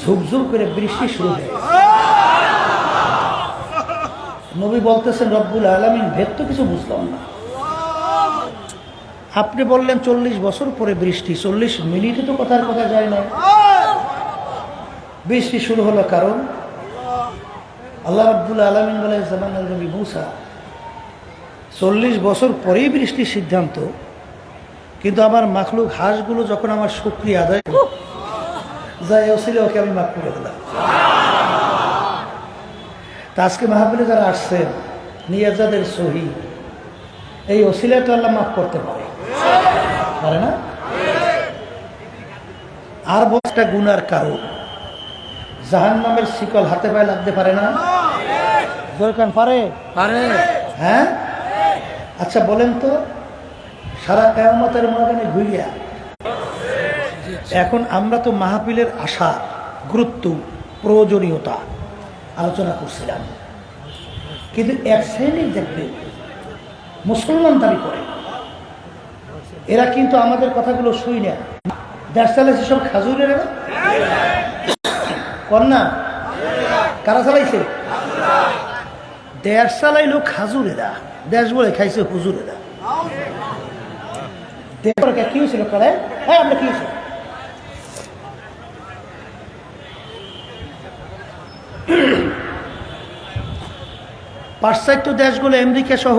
ঝুপঝুপ করে বৃষ্টি শুরু হয়ে নবী বলতেছেন, রব্বুল আলমিন, ভেদ তো কিছু বুঝলাম না। আপনি বললেন চল্লিশ বছর পরে বৃষ্টি, চল্লিশ মিনিটে তো কথার কথা যায় না বৃষ্টি শুরু হলো কারণ? আল্লাহ রব্বুল আলমিন বলে জামান নবী মুসা, চল্লিশ বছর পরেই বৃষ্টির সিদ্ধান্ত, কিন্তু আমার মাখলুক হাঁসগুলো যখন আমার শুক্রিয়া আদায় যাই ওসিলে ওকে আমি মাফ করে দিলাম। তা আজকে মাহফিলে যারা আসছেন নিয়াজাদের সহি এই ওসিলে তো আল্লাহ মাফ করতে পারে। পারে না? আর বসটা গুনার কারণ জাহান নামের শিকল হাতে পায়ে লাগতে পারে না? দরকার পারে? পারে। হ্যাঁ? আচ্ছা বলেন তো সারা কেয়ামতের ময়দানে ঘুরিয়া এখন আমরা তো মাহফিলের আশা, গুরুত্ব, প্রয়োজনীয়তা আলোচনা করছিলাম। কিন্তু এক শ্রেণির দেখবে মুসলমান দাবি করে। এরা কিন্তু আমাদের কথাগুলো শুই না। দেশ চালাইছে সব খাজুরের কন্যা কারা চালাইছে? দেশ চালাইলো খাজুর খাজুরেরা দেশ বলে খাইছে হুজুর হুজুরেরা দেশকে কি? হয়েছিল? কারে? হ্যাঁ আমরা কি হয়েছিল পাশ্চাত্য দেশগুলো আমেরিকা সহ,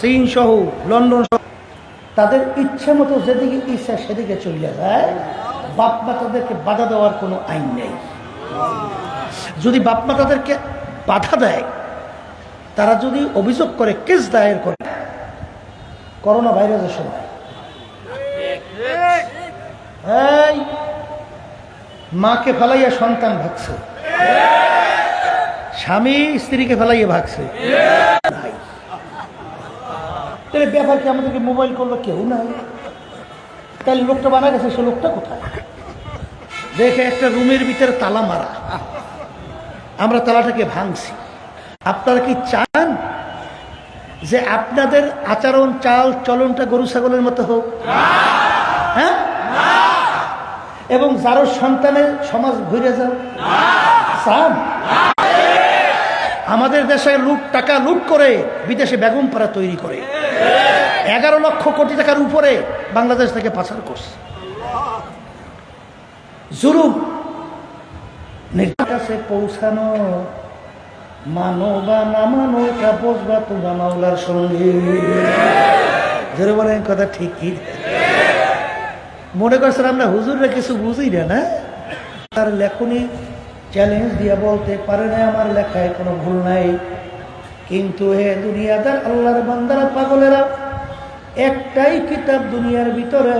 চীন সহ, লন্ডন সহ, তাদের ইচ্ছে মতো যেদিকে ইচ্ছা সেদিকে চলে যায়। বাপমা তাদেরকে বাধা দেওয়ার কোনো আইন নেই। যদি বাপমা তাদেরকে বাধা দেয়, তারা যদি অভিযোগ করে, কেস দায়ের করে, করোনা ভাইরাসের সময়। মাকে ফেলাইয়া সন্তান ভাগছে। স্বামী স্ত্রীকে ফেলাইয়া ভাগছে। ব্যাপার কি, আমাদেরকে মোবাইল করল কেউ নাই? তাহলে লোকটা বানা গেছে, সে লোকটা কোথায়? দেখে একটা রুমের ভিতরে তালা মারা। আমরা তালাটাকে ভাঙছি। আপনারা কি চান যে আপনাদের আচরণ, চাল, চলনটা গরু, ছাগলের মতো হোক? হ্যাঁ? এবং যারও সন্তানের সমাজ ঘুরে যাও? চান আমাদের দেশে লুট টাকা লুট করে বিদেশে বেগম পাড়া তৈরি করে। এগারো লক্ষ কোটি টাকার উপরে বাংলাদেশ থেকে পাচার করছে। জুলুম। নির্বাচন কাছে পৌঁছানো। মানো বা না মানো তা বসবা তোমার মাওলার সঙ্গে। জোরে কথা ঠিকই মনে করছেন আমরা হুজুররা কিছু বুঝি না না? তার লেখনী চ্যালেঞ্জ দিয়ে বলতে পারে না আমার লেখায় কোনো ভুল নাই। কিন্তু হে দুনিয়াদার আল্লাহর বান্দারা, পাগলেরা, একটাই কিতাব দুনিয়ার ভিতরে,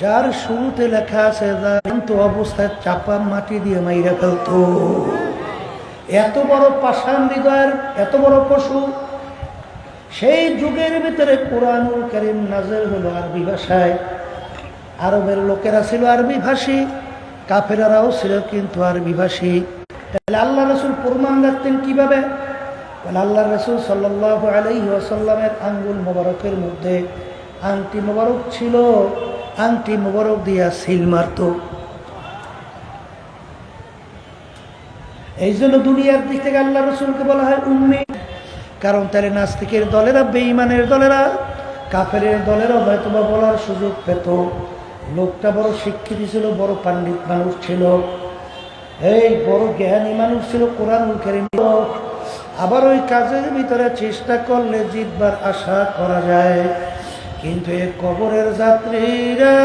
যার শুরুতে লেখা আছে, জানতো অবস্থায় চাপা মাটি দিয়ে মাইরা ফেলতো। এত বড় পাষাণ হৃদয়ের, এত বড় পশু, সেই যুগের ভিতরে কোরআনুল করিম নাজের হলো আরবি ভাষায়। আরবের লোকেরা ছিল আরবি ভাষী। কাফেরারাও ছিল কিন্তু আরবি ভাষী তাহলে আল্লাহ রসুল প্রমাণ রাখতেন কীভাবে? বলে আল্লাহ রসুল সাল্লাহ আলাইহি আসাল্লামের আঙ্গুল মোবারকের মধ্যে আংটি মোবারক ছিল। আংটি মোবারক দিয়া সিল মারত। এই জন্য দুনিয়ার দিক থেকে আল্লাহ রসুলকে বলা হয় উম্মি। কারণ তাহলে নাস্তিকের দলেরা, বেঈমানের দলেরা কাফের দলেরা হয়তো বা বলার সুযোগ পেত। লোকটা বড় শিক্ষিত ছিল, বড় পাণ্ডিত মানুষ ছিল। এই বড় জ্ঞানী মানুষ ছিল, কোরআন আবার ওই কাজের ভিতরে চেষ্টা করলে জিতবার আশা করা যায়। কিন্তু এই কবরের যাত্রীরা,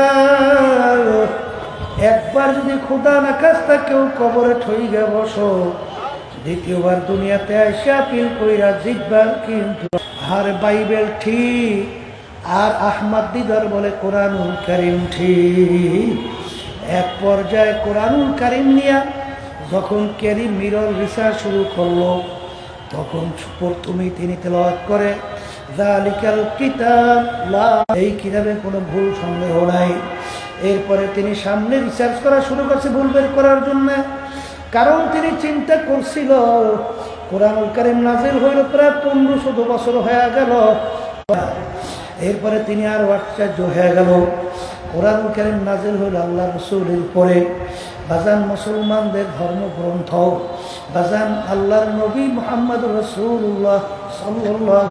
একবার যদি খোদা না কাজটা কেউ কবরে ঠই গে বসো, দ্বিতীয়বার দুনিয়াতে আসা পিল কইরা জিতবার কিন্তু আর বাইবেল ঠিক আর আহমদ বলে কোরআনুল করিম ঠিক। এক পর্যায়ে কোরআনুল করিম নিয়া যখন কেরি মিরর রিসার্চ শুরু করল, তখন প্রথমে তিনি তেলাওয়াত করে এই কিতাবে কোনো ভুল সন্দেহ নাই। এরপরে তিনি সামনে রিসার্চ করা শুরু করছে ভুল বের করার জন্য। কারণ তিনি চিন্তা করছিল, কোরআনুল করিম নাজিল হইল প্রায় পনেরো শত বছর হয়ে গেল। এরপরে তিনি আর আশ্চর্য হয়ে গেল। কোরআন করিম নাজিল হইল আল্লাহ রসুলের পরে বাজান মুসলমানদের ধর্মগ্রন্থ। বাজান আল্লাহর নবী মোহাম্মদ রসুল্লাহ সাল্লাহ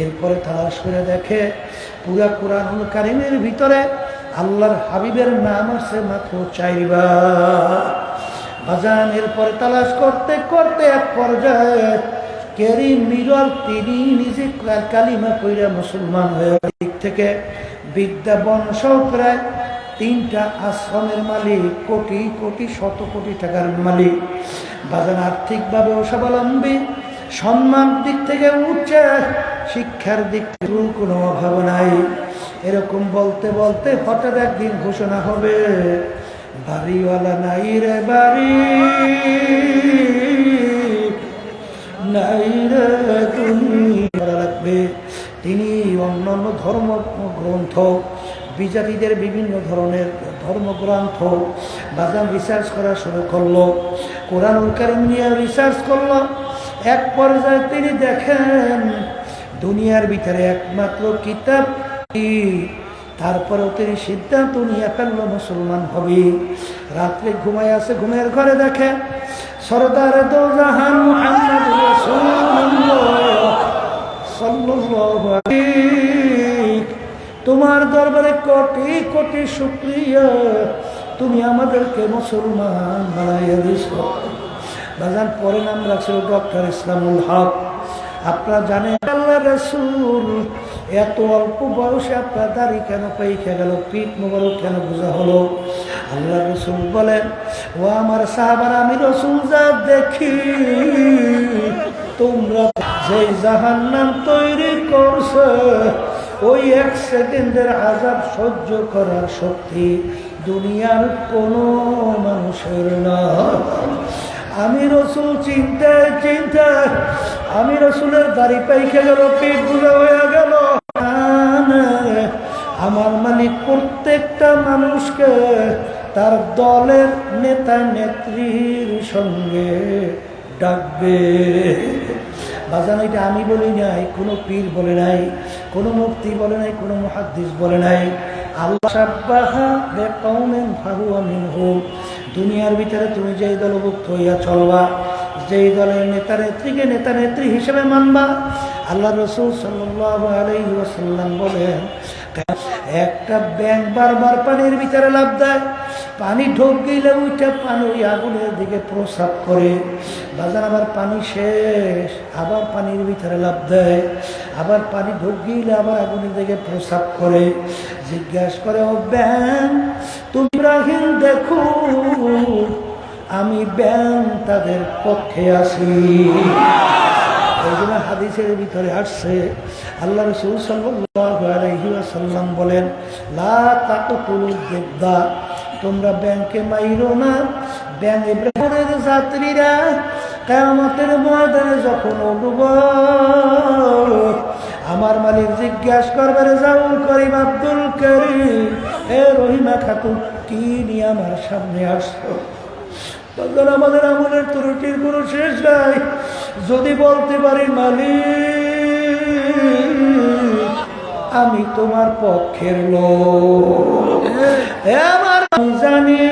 এরপরে তালাশ করে দেখে পুরা কোরআন কারিমের ভিতরে আল্লাহর হাবিবের নাম আছে মাত্র চাইবার বাজান এরপরে তালাশ করতে করতে এক পর্যায়ে কেরিম মিরল তিনি নিজে কালিমা কইরা মুসলমান হয়ে দিক থেকে বিদ্যা বংশ প্রায় তিনটা আশ্রমের মালিক, কোটি কোটি শত কোটি টাকার মালিক। বাজান আর্থিকভাবে স্বাবলম্বী সম্মান দিক থেকে উঠছে শিক্ষার দিক থেকে কোনো অভাব নাই। এরকম বলতে বলতে হঠাৎ একদিন ঘোষণা হবে, বাড়িওয়ালা নাই রে বাড়ি। লাগবে তিনি অন্যান্য ধর্ম গ্রন্থ, বিজাতিদের বিভিন্ন ধরনের ধর্মগ্রন্থ বাজান রিসার্চ করা শুরু করল, কোরআনুল কারিম নিয়ে রিসার্চ করল এক পর্যায়ে তিনি দেখেন, দুনিয়ার ভিতরে একমাত্র কিতাব? তারপরেও তিনি সিদ্ধান্ত নিয়ে ফেলল, মুসলমান হবে। রাত্রে ঘুমায় আছে, ঘুমের ঘরে দেখে, সরদার তোমার দরবারে কোটি কোটি শুক্রিয়া। তুমি আমাদেরকে মুসলমান বানাইয়া দিছ বাজান, পরে নাম রাখছিল ডক্টর ইসলামুল হক। আপনারা জানেন, আল্লাহ রসুল এত অল্প বয়সে আপনার দাড়ি কেন পাইখে গেল? পিঠ মোবারক কেন বোঝা হলো? আল্লাহ রসুল বলেন, ও আমার সাহাবার, আমি রসুল যা দেখি। তোমরা যে জাহান নাম তৈরি করছে, ওই এক সেকেন্ডের আজাব সহ্য করার শক্তি দুনিয়ার কোনো মানুষের না আমি রসুল চিন্তায় চিন্তায় আমি রসুলের দাড়ি পাইখে গেল, পেট বুঝা হয়ে গেল। আমার মানে প্রত্যেকটা মানুষকে তার দলের নেতা নেত্রীর সঙ্গে ডাকবে। বাজান, এটা আমি বলি নাই, কোনো পীর বলে নাই, কোনো মুক্তি বলে নাই, কোনো মহাদ্দিস বলে নাই। আল্লাহ সাব্বাহা বেকৌমেন ফাহুয়া মিনহুম। দুনিয়ার ভিতরে তুমি যেই দলভুক্ত হইয়া চলবা, যেই দলের নেতা নেত্রীকে নেতা নেত্রী হিসেবে মানবা, আল্লাহ রসুল ওয়াসাল্লাম বলেন, একটা ব্যাংক বারবার পানির ভিতরে লাভ দেয়, পানি ঢোক গেলে ওইটা পানি ওই আগুনের দিকে প্রসাব করে। বাজার আবার পানি শেষ, আবার পানির ভিতরে লাভ দেয়, আবার পানি ঢোক গেলে আবার আগুনের দিকে প্রসাব করে। জিজ্ঞাসা করে, ও ব্যাং তুমি রাহিম দেখো, আমি ব্যাং তাদের পক্ষে জন্য হাদিসের ভিতরে আসছে, আল্লাহ রসুল সাল্লাম বলেন, লা দেবদা তোমরা ব্যাংকে মাইরো না। ব্যাংক ইব্রাহিমের যাত্রীরা কেয়ামতের ময়দানে যখন উঠব আমার মালিক জিজ্ঞাসা করবার জাউল করিম আব্দুল করিম, এ রহিমা খাতুন, কি নিয়ে আমার সামনে আসছো? তখন আমাদের আমলের ত্রুটির কোনো শেষ নাই। যদি বলতে পারি, মালিক, আমি তোমার পক্ষের লোক। আমার আমি জানি,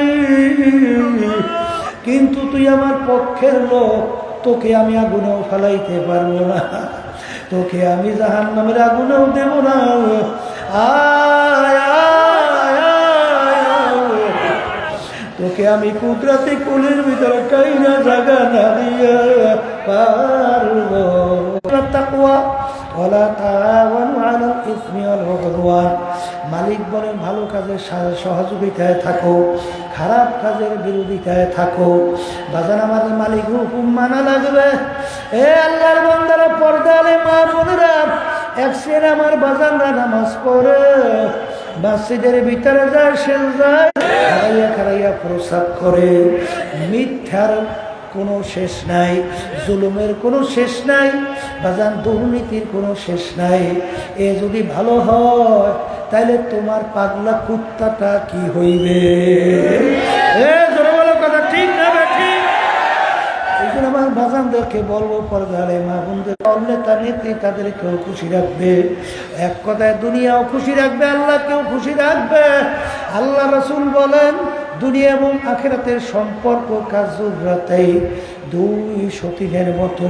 কিন্তু তুই আমার পক্ষের লোক, তোকে আমি আগুনেও ফেলাইতে পারব না। তোকে আমি জাহান নামের আগুনেও দেব না। তোকে আমি কুদরাতে কুলের ভিতরে কাইনা জাগা না দিয়া পারব তাকওয়া ওয়ালা তাআওয়ানু আলাল ইসমি ওয়াল মালিক বলেন, ভালো কাজের সহযোগিতায় থাকো, খারাপ কাজের বিরোধিতায় থাকো। বাজান আমাদের মালিক হুকুম মানা লাগবে। এ আল্লাহর বান্দারা পর্দালে মা বোনেরা এক শ্রেণি আমার বাজানরা নামাজ পড়ে, মসজিদের ভিতরে যায় সে যায় খারাইয়া খারাইয়া প্রসাদ করে, মিথ্যার কোনো শেষ নাই, জুলুমের কোনো শেষ নাই, বাজান দুর্নীতির কোনো শেষ নাই। এ যদি ভালো হয় তাহলে তোমার পাগলা কুত্তাটা কি হইবে? ঠিক না আমার বলব মা তাদেরকেও খুশি রাখবে। এক কথায় দুনিয়াও খুশি রাখবে খুশি রাখবে। আল্লাহ রসুল বলেন দুনিয়া এবং আখেরাতের সম্পর্ক কাজুরাতেই দুই সতীনের মতো।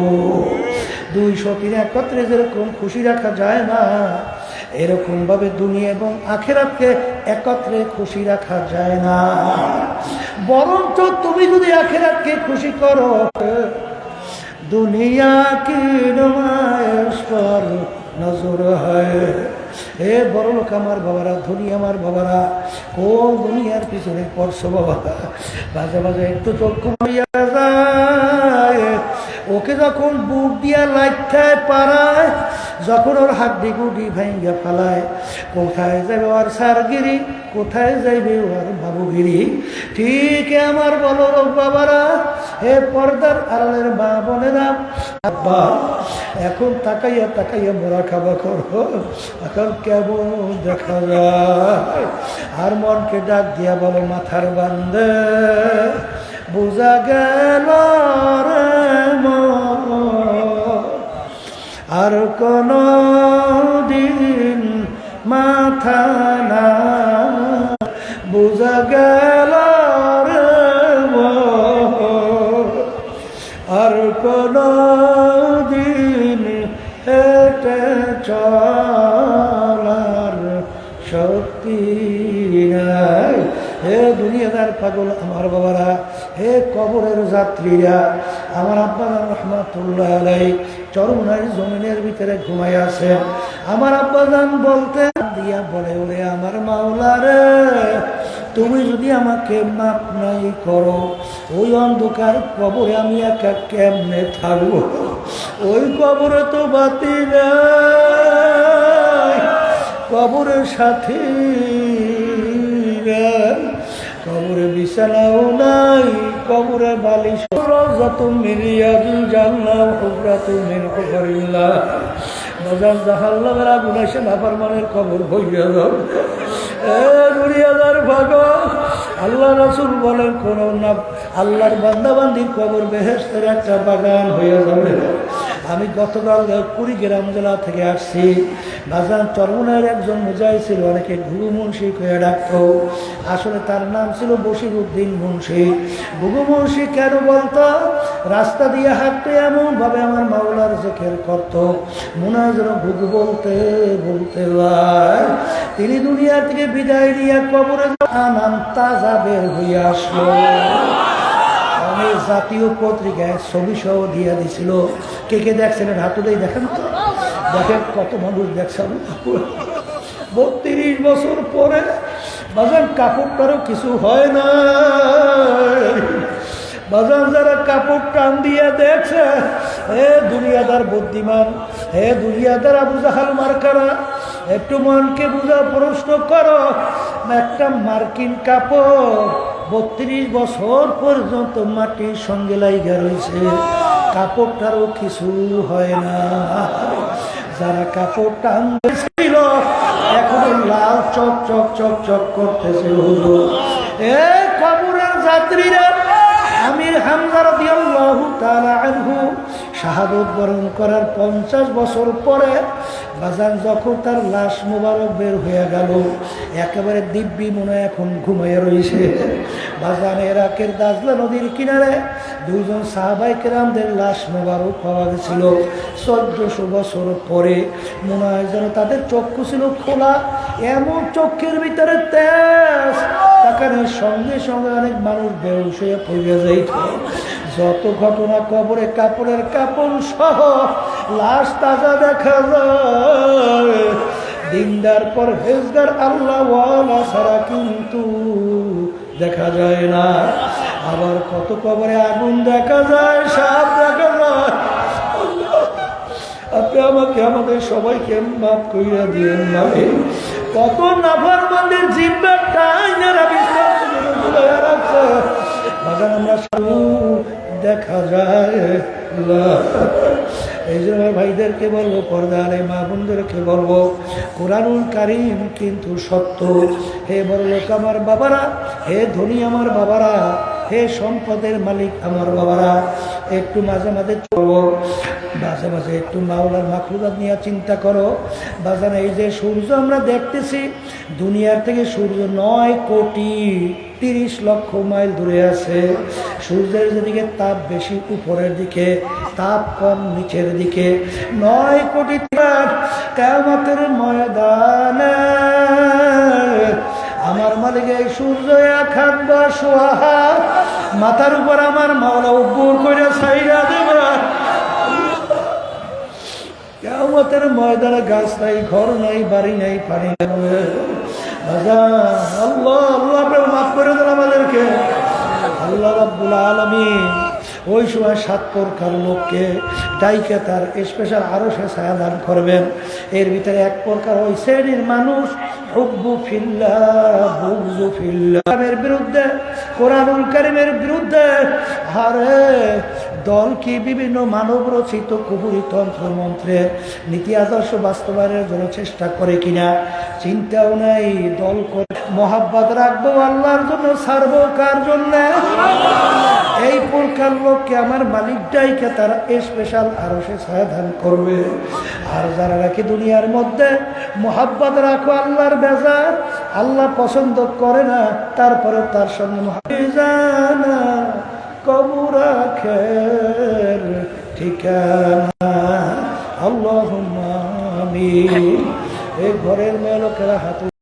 দুই সতীন একত্রে যেরকম খুশি রাখা যায় না এরকম ভাবে দুনিয়া এবং আখেরাতকে একত্রে খুশি রাখা যায় না। বরঞ্চ তুমি যদি আখেরাতকে খুশি করো দুনিয়া কি নজর হয়। হে বড় লোক আমার বাবারা, ধনী আমার বাবারা, কোন দুনিয়ার পিছনে পড়ছো বাবা? মাঝে মাঝে একটু চক্ষু মারিয়া যায়। ওকে যখন বুক দিয়া লাইঠায় পারায় যখন ওর হাড্ডি গুডি ভাঙ্গা ফেলায়, কোথায় যাবে ওর সারগিরি, কোথায় যাইবে ওর বাবুগিরি? ঠিক আমার বলো বাবারা, হে পর্দার আড়ালের মা বোনেরা, আব্বা এখন তাকাইয়া তাকাইয়া মোরা খাবা করো। এখন কেমন দেখা যায়? আর মনকে ডাক দিয়া বলো, মাথার বান্ধে বোঝা গেল আর কোন দিন মাথা না, বোঝা গেল আর কোন দিন হেঁটে চলার শক্তি নাই। হে দুনিয়াদার পাগল আমার বাবারা, হে কবরের যাত্রীরা, আমার আব্বা রহমাতুল্লাহ আলাই চরমনারি জমিনের ভিতরে ঘুমাই আছে। আমার আব্বা জান বলতে দিয়া বলে ওরে আমার মাওলারে তুমি যদি আমাকে মাপ নাই করো, ওই অন্ধকার কবরে আমি একা কেমনে থাকব? ওই কবরে তো বাতি নাই, কবরের সাথে কবরে বিছানাও নাই কবরে বালিশ। যত মিরিয়াদি জানলাম হুবরা তুমি হুবরিল্লাহ বাজার জাহাল্লামের আগুন এসে নাফার মানের খবর ভইয়া এ দুনিয়াদার ভাগ, আল্লাহ রাসুল বলেন, কোন না, আল্লাহর বান্দাবান্দির কবর বেহেস্তের একটা বাগান হয়ে যাবে। আমি গতকাল কুড়িগ্রাম জেলা থেকে আসছি। বাজান চরমনের একজন মুজাই ছিল, অনেকে গুরু মুন্সি কয়ে ডাকতো। আসলে তার নাম ছিল বশির উদ্দিন মুন্সি গুরু মুন্সি কেন বলতো? রাস্তা দিয়ে হাঁটতে এমন ভাবে আমার মাওলার জেখের করতো। মনে হয় যেন ঘুঘু বলতে বলতে তিনি দুনিয়া থেকে বিদায় নিয়ে কবরে আনাম তাজা বের হইয়া আসলো। অনেক জাতীয় পত্রিকায় ছবি সহ দিয়ে দিছিল। কে কে দেখছেন? হাতুলেই দেখেন তো। দেখেন কত মানুষ দেখছেন বত্রিশ বছর পরে বাজার কাপড়টারও কিছু হয় না বাজার যারা কাপড় টান দিয়ে দেখছে হে দুনিয়াদার বুদ্ধিমান হে দুনিয়াদার আবু জাহাল মার্কারা, একটু মনকে বুঝা প্রশ্ন করো, একটা মার্কিন কাপড় বত্রিশ বছর পর্যন্ত মাটির সঙ্গে লাইগা রয়েছে। কাপড়টারও কিছু হয় না। যারা কাপড় টান ছিল, এখন লাল চক চক চক চক করতেছে হলো এ কবরের যাত্রীরা, আমির হামজার দিয়াল্লাহু তাআলা আনহু শাহাদত বরণ করার পঞ্চাশ বছর পরে বাজান যখন তার লাশ মোবারক বের হয়ে গেল, একেবারে দিব্যি মনে এখন ঘুমাইয়া রয়েছে বাজান এরাকের দাজলা নদীর কিনারে দুইজন সাহাবাই কেরামদের লাশ মোবারক পাওয়া গেছিল। চোদ্দশো বছর পরে মনে হয় যেন তাদের চক্ষু ছিল খোলা, এমন চক্ষের ভিতরে তেজ, তাকানোর সঙ্গে সঙ্গে অনেক মানুষ বেউস হয়ে পড়ে যাইত। যত ঘটনা কবরে কাপড়ের কাপড় সহ লাশ তাজা দেখা যায়। দিনদার পর হেজদার আল্লাহ ছাড়া কিন্তু দেখা যায় না। আবার কত কবরে আগুন দেখা যায়, সাপ দেখা যায়। আপনি আমাকে, আমাদের সবাইকে মাফ কইরা দিয়েন মানে কত নাফার মন্দির জিব্বার টাইনারা বিশ্বাস আমরা দেখা যায়। এই জন্য ভাইদেরকে বলব, পর্দারে মা বোনদেরকে বলব, কোরআনুল কারিম কিন্তু সত্য হে বড় লোক আমার বাবারা, হে ধনী আমার বাবারা, হে সম্পদের মালিক আমার বাবারা, একটু মাঝে মাঝে চলবো মাঝে একটু মাওলার মাখলুকাত নিয়ে চিন্তা করো। বাজান এই যে সূর্য আমরা দেখতেছি, দুনিয়ার থেকে সূর্য নয় কোটি তিরিশ লক্ষ মাইল দূরে আছে। সূর্যের যেদিকে তাপ বেশি, উপরের দিকে তাপ কম, নিচের দিকে নয় কোটি কেমতের ময়দানে আমার মালিক সূর্য খান বা সোহা মাথার উপর আমার মাওলা উপর করে ছাইরা দেবা। কেমতের ময়দানে গাছ নাই, ঘর নাই, বাড়ি নাই, পানি আল্লাহ আল্লাহ মাফ করে দেন আমাদেরকে। আল্লাহ রাব্বুল আলমিন ওই সময় সাত প্রকার লোককে ডাইকে তার স্পেশাল আরও সে ছায়া দান করবেন। এর ভিতরে এক প্রকার ওই শ্রেণির মানুষ, হুব্বু ফিল্লা বুগজু ফিল্লা বিরুদ্ধে কোরআনুল কারিমের বিরুদ্ধে হারে দল কি বিভিন্ন মানব রচিত কুহুরি তন্ত্র মন্ত্রের নীতি আদর্শ বাস্তবায়নের জন্য চেষ্টা করে কিনা? চিন্তাও নাই, দল করে মহাব্বত রাখব, আল্লাহর জন্য ছাড়বো কার জন্য? এই প্রকার লোককে আমার মালিক ডাইকে তারা স্পেশাল আরও সে সহায়ধান করবে। আর যারা নাকি দুনিয়ার মধ্যে মোহাব্বত রাখো, আল্লাহর বেজার আল্লাহ পছন্দ করে না, তারপরে তার সঙ্গে জানা কবুর ঠিকানা। আল্লাহ এই ঘরের মেয়ে লোকেরা হাতে